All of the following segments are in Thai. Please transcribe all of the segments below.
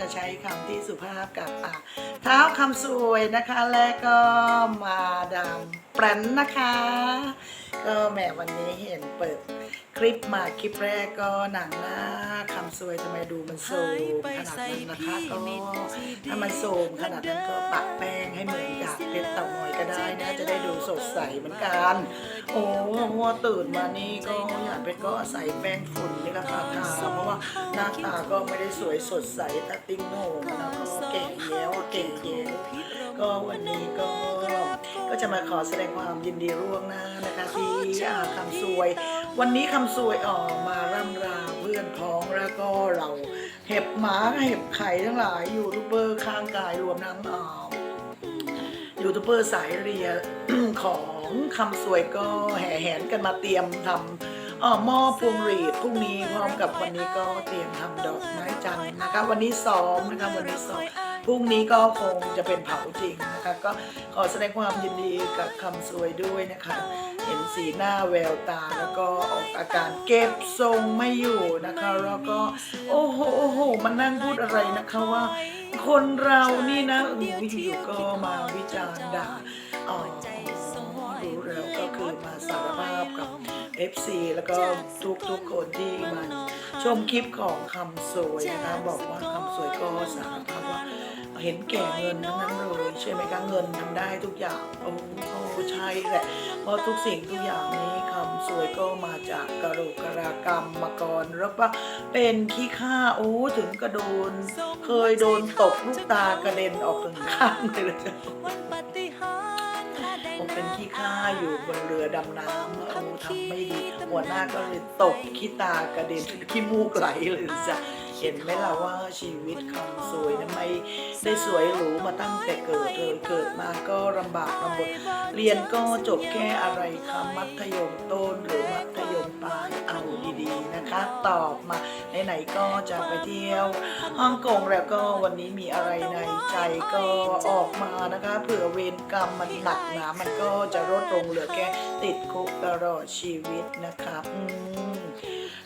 จะใช้คำที่สุภาพกับอะเท้าคำสวยนะคะ และก็มาดามแปรนนะคะ ก็แหมวันนี้เห็นเปิดคลิปมาคลิปแรกก็หนังหน้าคำสวยทำไมดูมันโซมขนาดนั้นนะคะก็ถ้ามันโซมขนาดนั้นก็ปะแป้งให้เหมือนกับ สดใสเหมือนกัน โอ้หัวตื่นมานี่ก็อยากเป็นก็ใส่แป้งฝุ่นนี่แหละค่ะทาเพราะว่าหน้าตาก็ไม่ได้สวยสดใสตาติ้งโหงแล้วก็เก่งแย้วเก่งเย้วก็วันนี้ก็ก็จะมาขอแสดงความยินดีร่วงหน้านะคะที่อ่าคำสวย วันนี้คำสวยออกมาร่ำราเพื่อนพ้องแล้วก็เราเห็บหมาเห็บไข่ทั้งหลายยูทูบเบอร์ข้างกายรวมทั้งอ่า ยูทูบเบอร์สายเรียของคำสวยก็แห่แหนกันมาเตรียมทำออหม้อพวงหรีดพรุ่งนี้พร้อมกับวันนี้ก็เตรียมทำดอกไม้จันทร์นะคะ วันนี้ซ้อมนะคะวันนี้ซ้อมพรุ่งนี้ก็คงจะเป็นเผาจริงนะคะ ก็ขอแสดงความยินดีกับคำสวยด้วยนะคะ เห็นสีหน้าแววตาแล้วก็ออกอาการเก็บทรงไม่อยู่นะคะ แล้วก็โอ้โหโอ้โหมันนั่งพูดอะไรนะคะว่า คนเรานี่นะออยู่ๆก็มาวิจารณ์ด่าอ๋อรู้แล้วก็คือมาสารภาพกับ FC แล้วก็ทุกๆคนที่มาชมคลิปของคำสวยนะคะบอกว่าคำสวยก็สารภาพว่าเห็นแก่เงินทั้งนั้นเลยใช่ไหมคะเงินทำได้ทุกอย่างโอ้ใช่แหละ เพราะทุกสิ่งทุกอย่างนี้คำสวยก็มาจากกระโหลกกระลากรรมมาก่อนแล้วก็เป็นขี้ข้าโอ้ถึงกระโดน เคยโดนตกลูกตากระเด็นออกถึงข้างเลยเลยผมเป็นขี้ข้าอยู่บนเรือดำน้ำเออทำไม่ดีหัวหน้าก็เลยตกขี้ตากระเด็นขี้มูกไหลเลยจ้ะ ห็นไหมล่ะว่าชีวิตคำสวยนะไม่ได้สวยหรูมาตั้งแต่เกิดเลยเกิดมาก็ลำบากลำบนเรียนก็จบแค่อะไรคะมัธยมต้นหรือมัธยมปลายเอาดีๆนะคะ ตอบมาไหนๆก็จะไปเที่ยวฮ่องกงแล้วก็วันนี้มีอะไรในใจก็ออกมานะคะเผื่อเวรกรรมมันหนักหนามันก็จะลดลงเหลือแค่ติดคุกตลอดชีวิตนะคะอืม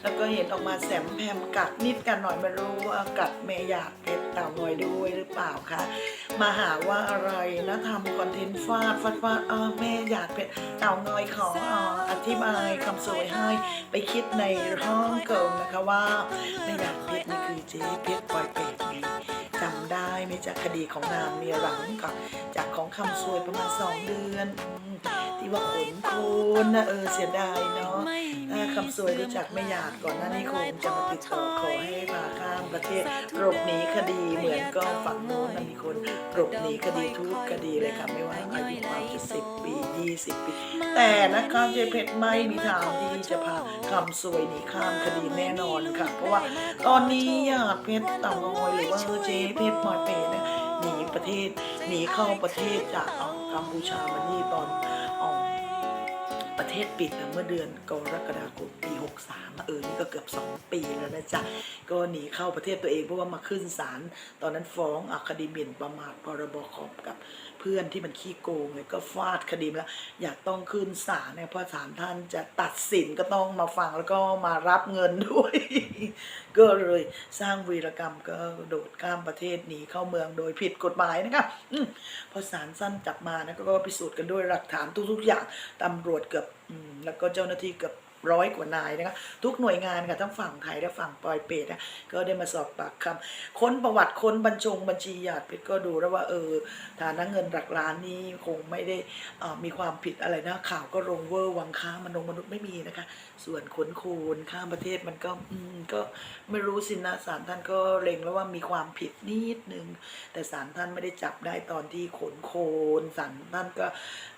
แล้วก็เห็นออกมาแสมแพมกัดนิดกันหน่อยไม่รู้ว่ากัดเมย์อยากเพชรเต่างอยด้วยหรือเปล่าคะมาหาว่าอะไรนะทำคอนเทนต์ฟาดฟาดฟาดเออแม่อยากเพชรเต่างอยขออธิบายคำสวยให้ไปคิดในห้องเกิลนะคะว่าแม่อยากเพชรนี่คือเจ๊เพชรปล่อยเป็ดไงจำได้ไหมจากคดีของนางเมียหลังกับจากของคำสวยประมาณสองเดือน ที่ว่าขนโคนนะเออเสียดายเนาะถ้าคำสวยรู้จักไม่อยากก่อนหน้านี้คงจะมาติดต่อขอให้มาข้ามประเทศหลบหนีคดีเหมือนก็ฝั่งโน้นะมีคนหลบหนีคดีทุกคดีเลยค่ะไม่ว่าอายุความจะสิบปียี่สิบปี แต่นะคะเจเพชรไม่มีทางที่จะพาคำสวยหนีข้ามคดีแน่นอนค่ะ เพราะว่าตอนนี้ญาติเพชรต่างอยหรือว่าเจเพชรมอยเปนี่ยหนีประเทศหนีเข้าประเทศจากกัมพูชามานี่ตอน ประเทศปิดนะเมื่อเดือนกรกฎาคมปี 63เออนี่ก็เกือบ 2 ปีแล้วนะจ๊ะ ก็หนีเข้าประเทศตัวเองเพราะว่ามาขึ้นศาลตอนนั้นฟ้องอคดีหมิ่นประมาทพรบคอมกับเพื่อนที่มันขี้โกงเลยก็ฟาดคดีมาแล้วอยากต้องขึ้นศาลเนี่ยเพราะศาลท่านจะตัดสินก็ต้องมาฟังแล้วก็มารับเงินด้วย ก็เลยสร้างวีรกรรมก็โดดข้ามประเทศหนีเข้าเมืองโดยผิดกฎหมายนะครับพอศาลสั้นจับมานะก็พิสูจน์กันด้วยหลักฐานทุกๆอย่างตำรวจเกือบ แล้วก็เจ้าหน้าที่กับ ร้อยกว่านายนะคะทุกหน่วยงานค่ะทั้งฝั่งไทยและฝั่งปอยเปตนะก็ได้มาสอบปากคำค้นประวัติค้นบัญชงบัญชีญาติเพชรก็ดูแล้วว่าเออฐานะเงินหลักล้านนี่คงไม่ได้มีความผิดอะไรนะข่าวก็ลงเวอร์วังค้ามนุษย์มนุษย์ไม่มีนะคะ ส่วนขนโคนข้ามประเทศมันก็อืมก็ไม่รู้สินะศาลท่านก็เล็งแล้วว่ามีความผิดนิดนึง แต่ศาลท่านไม่ได้จับได้ตอนที่ขนโคนศาลท่านก็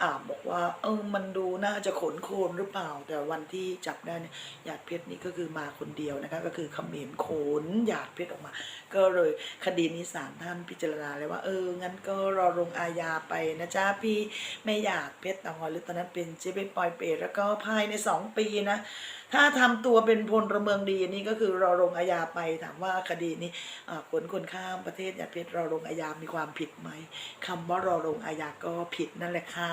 อ่าบอกว่าเออมันดูน่าจะขนโคนหรือเปล่า แต่วันที่จับได้เนี่ยหยาดเพชรนี่ก็คือมาคนเดียวนะคะก็คือเขมรโขนหยาดเพชรออกมา ก็เลยคดีนี้ศาลท่านพิจารณาเลยว่าเอองั้นก็รอลงอาญาไปนะจ๊ะพี่ไม่อยากเพชรตองอยหรือตอนนั้นเป็นเจเป็นปอยเปรตแล้วก็ภายในสองปีนะ ถ้าทำตัวเป็นพลระเมืองดีนี่ก็คือรอลงอาญาไปถามว่าคดีนี้ขนคนข้ามประเทศหยาเพชรรอลงอาญามีความผิดไหมคำว่ารอลงอาญาก็ผิดนั่นแหละค่ะ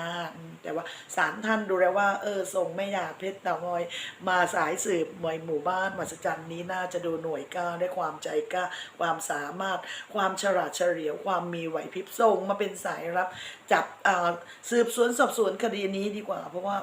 แต่ว่าศาลท่านดูแล้วว่า เออส่งแม่หยาดเพชรต่างอย มาสายสืบมวยหมู่บ้านมหัศจรรย์นี้น่าจะดูหน่วยก้าได้ความใจกล้าความสามารถความฉลาดเฉลียวความมีไหวพริบส่งมาเป็นสายรับ จับอ่าสืบสวนสอบสวนคดีนี้ดีกว่า เพราะว่า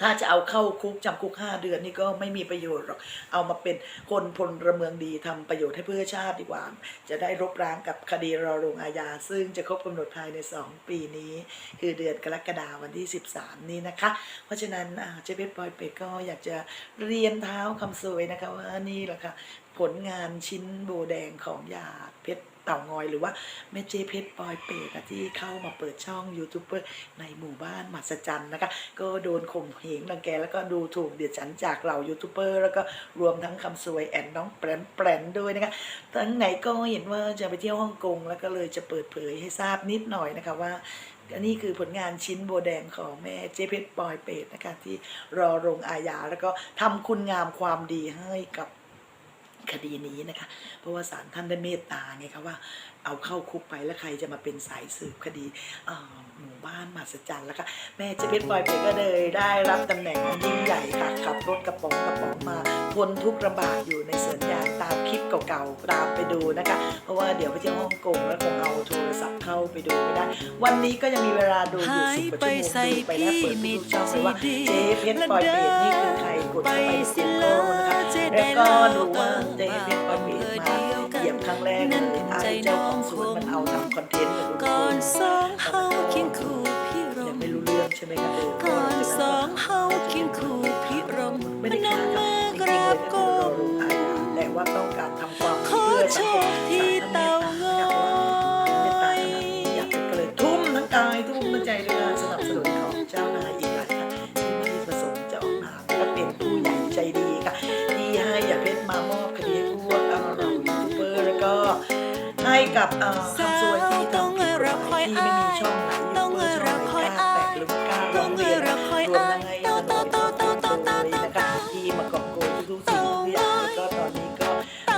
ถ้าจะเอาเข้าคุกจำคุกห้าเดือนนี่ก็ไม่มีประโยชน์หรอก เอามาเป็นคนพลเมืองดีทำประโยชน์ให้เพื่อชาติดีกว่า จะได้รบร้างกับคดีรอลงอาญา ซึ่งจะครบกำหนดภายใน 2 ปีนี้ คือเดือนกรกฎาคมวันที่ 13 นี้นะคะ เพราะฉะนั้นอ่าเจ๊เพชรปอยเป็ดก็อยากจะเรียนเท้าคำสวยนะคะว่านี่แหละค่ะผลงานชิ้นโบแดงของยาดเพชร เต่างอยหรือว่าแม่เจเพชรปอยเป็ดอะที่เข้ามาเปิดช่องยูทูบเบอร์ในหมู่บ้านมหัศจรรย์นะคะ ก็โดนข่มเหงรังแกแล้วก็ดูถูกเดียดฉันจากเหล่ายูทูบเบอร์แล้วก็รวมทั้งคำสวยแอนน้องแปรนแปรนด้วยนะคะทั้งไหนก็เห็นว่าจะไปเที่ยวฮ่องกงแล้วก็เลยจะเปิดเผยให้ทราบนิดหน่อยนะคะว่าอันนี้คือผลงานชิ้นโบแดงของแม่เจเพชรปอยเป็ดนะคะที่รอลงอาญาแล้วก็ทำคุณงามความดีให้กับ คดีนี้นะคะ เพราะว่าศาลท่านได้เมตตาไงคะว่า เอาเข้าคุกไปแล้วใครจะมาเป็นสายสืบคดีหมู่บ้านมหัศจรรย์แล้วก็แม่เจเพชรปอยเป็ดก็เลยได้รับตำแหน่งยิ่งใหญ่ค่ะขับรถกระป๋องกระป๋องมาทนทุกข์ลำบากอยู่ในสวนยางตามคลิปเก่าๆตามไปดูนะคะ เพราะว่าเดี๋ยวไปเที่ยวฮ่องกงแล้วคงเอาโทรศัพท์เข้าไปดูไม่ได้ วันนี้ก็ยังมีเวลาดูอยู่สิบกว่าชั่วโมงดูไปแล้วเปิดดูช่องไปว่าเจเพชรปอยเป็ดนี่คือใครกดเข้าไปในกูเกิลนะคะแล้วก็ดูว่าเจเพชรปอยเป็ดมา เหยียบครั้งแรกเลยไอ้เจ้าของสวนมันเอาทำคอนเทนต์กับลุงก่อนพลสองเฮาเคียงคู่พี่รยังมไม่รู้เรื่องใช่ไหมคะเออก่อนสองเฮาเคียงคู่ กับเอ่อคำสวยที่ทำผิดกฎหมายที่ไม่มีช่องไหนยูทูบเบอร์ช่องไหนกล้าแตะหรือกล้าร้องเรียนรวมทั้งให้ตำรวจเลยนะคะที่มากอบโกยทุกๆสิ่งทุกอย่างแล้วก็ตอนนี้ก็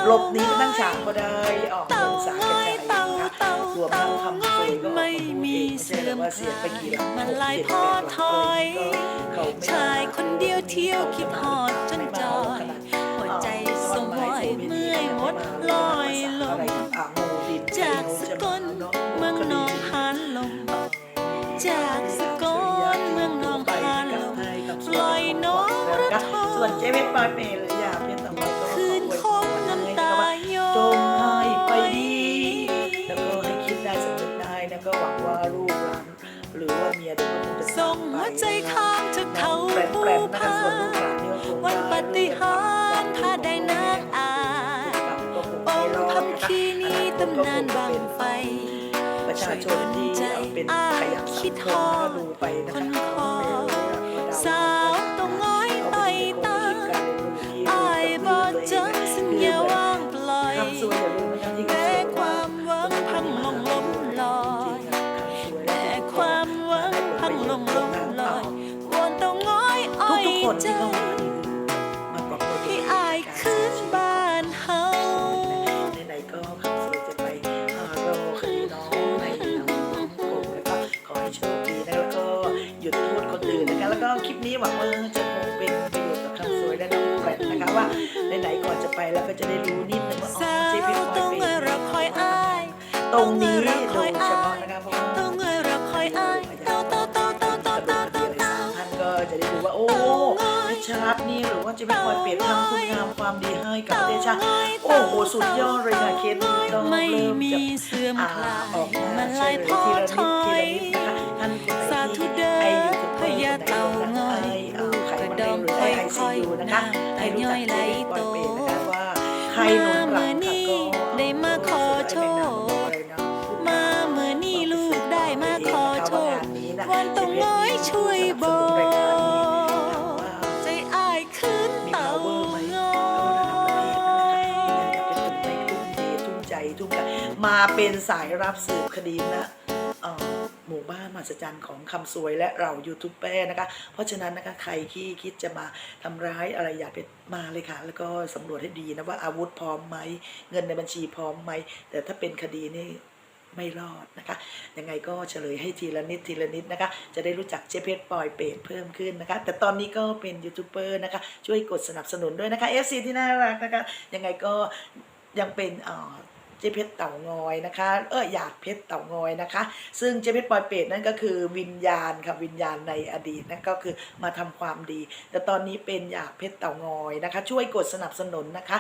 หลบหนีไปตั้งฉากก็ได้ออกเดินสายกระจายนะคะรวมทั้งคำสวยก็ออกมาพูดเองไม่ใช่แบบว่าเสียไปกี่หลักมันหกลายเจ็ดพอแปดหลักถอยก็เขาไม่ชายคนเดียวเที่ยวคิดฮอดจนจอย วนเจเวตปอยเปย์หรืออยากเป็นตำรวจก็คืนคมน้ำตาย้อจงให้ไปยดี แล้วก็ให้คิดได้สำนึกได้นะก็หวังว่าลูกหลานหรือว่าเมียเด็กก็คงจะส่งหัวใจข้ามจากเขาแปรนภูแปรนนะคะพาส่วนลูกหลานนี่ก็คงวันปฏิหารย์ถ้าได้นางอายองค์คำคีนี้ตำนานบางไฟประชาชนที่เอาเป็นขยะสังคมแล้วก็ดูไปนะคะ นที่เข้ามานี่มาปรับตัวให้อายขึ้นบ้านเฮาไหนๆก็ขับสวยจะไปรอคดีน้องในนามของกรมแล้วก็ขอให้โชคดีนะแล้วก็หยุดโทษคนอื่นนะคะแล้วก็คลิปนี้หวังว่าจะคงเป็นประโยชน์กับคำสวยและน้องแปรนนะคะว่าไหนๆก่อนจะไปแล้วก็จะได้รู้นิดนึงว่าอ๋อเจ๊พี่พลอยงเป็นเงยเรตรงนี้โดยเฉพาะนะคะเพราะ ที่ไม่คอยเปลี่ยนทำคุณงามความดีให้กับประเทศชาติโอ้โหสุดยอดเลยค่ะเคสนี้ต้องเริ่มจากอ่าออกมาใช่เลยทีละนิดทีละนิดนะคะท่านคนไหนที่อายู่กับเใคนไหนรักไอไขมันเองหรือไอไซียูนะคะให้รู้จักเคสบอยเปรตนะคะว่าใครหนุนหลับค่ะ เทศนะคะอยากจะเป็นตุ้มใจทุ่มใจมาเป็นสายรับสืบคดีนะหมู่บ้านมหัศจรรย์ของคำสวยและเรายูทูบเบอร์นะคะ เพราะฉะนั้นนะคะใครที่คิดจะมาทำร้ายอะไรอย่าไปมาเลยค่ะ แล้วก็สำรวจให้ดีนะว่าอาวุธพร้อมไหมเงินในบัญชีพร้อมไหม แต่ถ้าเป็นคดีนี่ไม่รอดนะคะ ยังไงก็เฉลยให้ทีละนิดทีละนิดนะคะ จะได้รู้จักเจเพชรปอยเปรตเพิ่มขึ้นนะคะ แต่ตอนนี้ก็เป็นยูทูบเบอร์นะคะ ช่วยกดสนับสนุนด้วยนะคะ FC ที่น่ารักนะคะ ยังไงก็ยังเป็นอ่อ จ๊เพชรเต่างอยนะคะ เออหยาดเพชรเต่างอยนะคะ ซึ่งเจ๊เพชรปอยเปรตนั่นก็คือวิญญาณค่ะวิญญาณในอดีตนั่นก็คือมาทำความดี แต่ตอนนี้เป็นหยาดเพชรเต่างอยนะคะ ช่วยกดสนับสนุนนะคะ